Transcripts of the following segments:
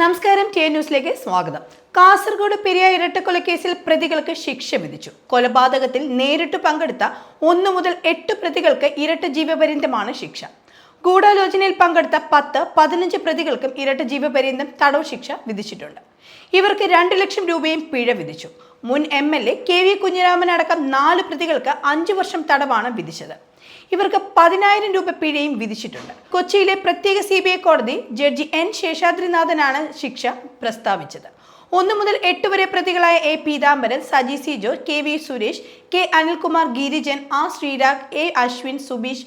നമസ്കാരം ടി ന്യൂസിലേക്ക് സ്വാഗതം. കാസർഗോഡ് പെരിയ ഇരട്ടക്കൊലക്കേസിൽ പ്രതികൾക്ക് ശിക്ഷ വിധിച്ചു. കൊലപാതകത്തിൽ നേരിട്ട് പങ്കെടുത്ത ഒന്നു മുതൽ എട്ട് പ്രതികൾക്ക് ഇരട്ട ജീവപര്യന്തമാണ് ശിക്ഷ. ഗൂഢാലോചനയിൽ പങ്കെടുത്ത പത്ത് പതിനഞ്ച് പ്രതികൾക്കും ഇരട്ട ജീവപര്യന്തം തടവ് ശിക്ഷ വിധിച്ചിട്ടുണ്ട്. ഇവർക്ക് രണ്ട് ലക്ഷം രൂപയും പിഴ വിധിച്ചു. മുൻ M L A K V Kunhiraman അടക്കം നാല് പ്രതികൾക്ക് അഞ്ചു വർഷം തടവാണ് വിധിച്ചത്. ഇവർക്ക് പതിനായിരം രൂപ പിഴയും വിധിച്ചിട്ടുണ്ട്. കൊച്ചിയിലെ പ്രത്യേക സി കോടതി ജഡ്ജി എൻ ശേഷാദ്രിനാഥനാണ് ശിക്ഷ പ്രസ്താവിച്ചത്. ഒന്നു മുതൽ എട്ട് വരെ പ്രതികളായ A Peethambaran Saji C Joe K V Suresh K Anilkumar Girijan R Sreerag A Ashwin Subeesh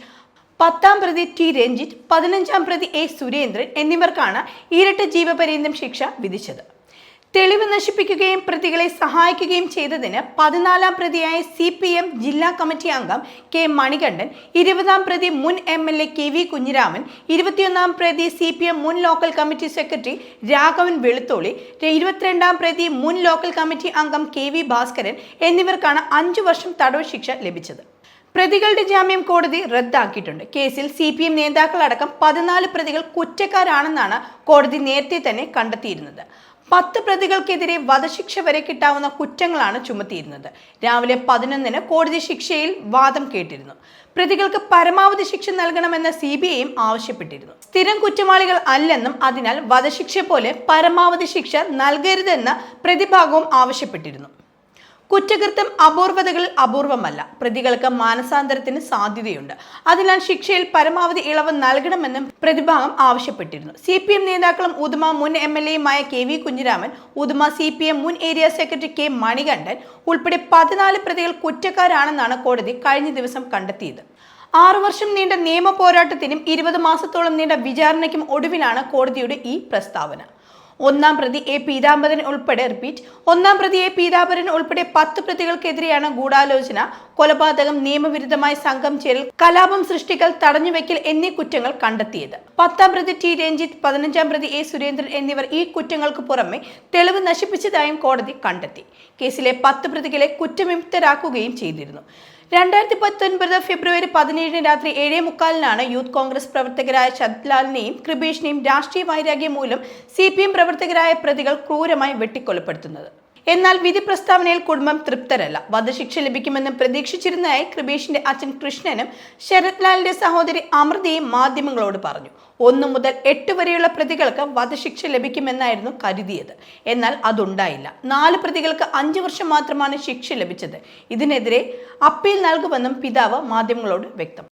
പത്താം പ്രതി ടി രഞ്ജിത്ത് പതിനഞ്ചാം പ്രതി എ സുരേന്ദ്രൻ എന്നിവർക്കാണ് ഇരട്ട ജീവപര്യന്തം ശിക്ഷ വിധിച്ചത്. തെളിവ് നശിപ്പിക്കുകയും പ്രതികളെ സഹായിക്കുകയും ചെയ്തതിന് പതിനാലാം പ്രതിയായ സി പി എം ജില്ലാ കമ്മിറ്റി അംഗം കെ മണികണ്ഠൻ ഇരുപതാം പ്രതി മുൻ M L A K V Kunhiraman ഇരുപത്തിയൊന്നാം പ്രതി സി പി എം മുൻ local committee secretary Raghavan Veluthooli ഇരുപത്തിരണ്ടാം പ്രതി മുൻ ലോക്കൽ കമ്മിറ്റി അംഗം കെ വി ഭാസ്കരൻ എന്നിവർക്കാണ് അഞ്ചു വർഷം തടവ് ശിക്ഷ ലഭിച്ചത്. പ്രതികളുടെ ജാമ്യം കോടതി റദ്ദാക്കിയിട്ടുണ്ട്. കേസിൽ സി പി എം നേതാക്കളടക്കം പതിനാല് പ്രതികൾ കുറ്റക്കാരാണെന്നാണ് കോടതി നേരത്തെ തന്നെ കണ്ടെത്തിയിരുന്നത്. പത്ത് പ്രതികൾക്കെതിരെ വധശിക്ഷ വരെ കിട്ടാവുന്ന കുറ്റങ്ങളാണ് ചുമത്തിയിരുന്നത്. രാവിലെ പതിനൊന്നിന് കോടതി ശിക്ഷയിൽ വാദം കേട്ടിരുന്നു. പ്രതികൾക്ക് പരമാവധി ശിക്ഷ നൽകണമെന്ന് സി ബി ഐയും ആവശ്യപ്പെട്ടിരുന്നു. സ്ഥിരം കുറ്റവാളികൾ അല്ലെന്നും അതിനാൽ വധശിക്ഷ പോലെ പരമാവധി ശിക്ഷ നൽകരുതെന്ന് പ്രതിഭാഗവും ആവശ്യപ്പെട്ടിരുന്നു. കുറ്റകൃത്യം അപൂർവതകളിൽ അപൂർവമല്ല. പ്രതികൾക്ക് മാനസാന്തരത്തിന് സാധ്യതയുണ്ട്. അതിനാൽ ശിക്ഷയിൽ പരമാവധി ഇളവ് നൽകണമെന്നും പ്രതിഭാഗം ആവശ്യപ്പെട്ടിരുന്നു. സി പി എം നേതാക്കളും ഉദുമ മുൻ M L എയുമായ K V Kunhiraman Uduma C P M മുൻ ഏരിയ സെക്രട്ടറി കെ മണികണ്ഠൻ ഉൾപ്പെടെ പതിനാല് പ്രതികൾ കുറ്റക്കാരാണെന്നാണ് കോടതി കഴിഞ്ഞ ദിവസം കണ്ടെത്തിയത്. ആറു വർഷം നീണ്ട നിയമ പോരാട്ടത്തിനും ഇരുപത് മാസത്തോളം നീണ്ട വിചാരണയ്ക്കും ഒടുവിലാണ് കോടതിയുടെ ഈ പ്രസ്താവന. ഒന്നാം പ്രതി എ പീതാംബരൻ ഉൾപ്പെടെ റിപ്പീറ്റ് ഒന്നാം പ്രതി എ പീതാംബരൻ ഉൾപ്പെടെ പത്ത് പ്രതികൾക്കെതിരെയാണ് ഗൂഢാലോചന കൊലപാതകം നിയമവിരുദ്ധമായി സംഘം ചേരൽ കലാപം സൃഷ്ടിക്കൽ തടഞ്ഞുവെക്കൽ എന്നീ കുറ്റങ്ങൾ കണ്ടെത്തിയത്. പത്താം പ്രതി ടി രഞ്ജിത്ത് പതിനഞ്ചാം പ്രതി എ സുരേന്ദ്രൻ എന്നിവർ ഈ കുറ്റങ്ങൾക്ക് പുറമെ തെളിവ് നശിപ്പിച്ചതായും കോടതി കണ്ടെത്തി. കേസിലെ പത്ത് പ്രതികളെ കുറ്റവിമുക്തരാക്കുകയും ചെയ്തിരുന്നു. രണ്ടായിരത്തി പത്തൊൻപത് ഫെബ്രുവരി പതിനേഴിന് രാത്രി ഏഴേ മുക്കാലിനാണ് യൂത്ത് കോൺഗ്രസ് പ്രവർത്തകരായ ശത്ലാലിനെയും കൃപേഷിനെയും രാഷ്ട്രീയ വൈരാഗ്യം മൂലം സി പി എം പ്രവർത്തകരായ പ്രതികൾ ക്രൂരമായി വെട്ടിക്കൊലപ്പെടുത്തുന്നത്. എന്നാൽ വിധി പ്രസ്താവനയിൽ കുടുംബം തൃപ്തരല്ല. വധശിക്ഷ ലഭിക്കുമെന്ന് പ്രതീക്ഷിച്ചിരുന്നതായി കൃപേഷിന്റെ അച്ഛൻ കൃഷ്ണനും ശരത് ലാലിന്റെ സഹോദരി അമൃതയും മാധ്യമങ്ങളോട് പറഞ്ഞു. ഒന്നു മുതൽ എട്ട് വരെയുള്ള പ്രതികൾക്ക് വധശിക്ഷ ലഭിക്കുമെന്നായിരുന്നു കരുതിയത്. എന്നാൽ അതുണ്ടായില്ല. നാല് പ്രതികൾക്ക് അഞ്ചു വർഷം മാത്രമാണ് ശിക്ഷ ലഭിച്ചത്. ഇതിനെതിരെ അപ്പീൽ നൽകുമെന്നും പിതാവ് മാധ്യമങ്ങളോട് വ്യക്തം.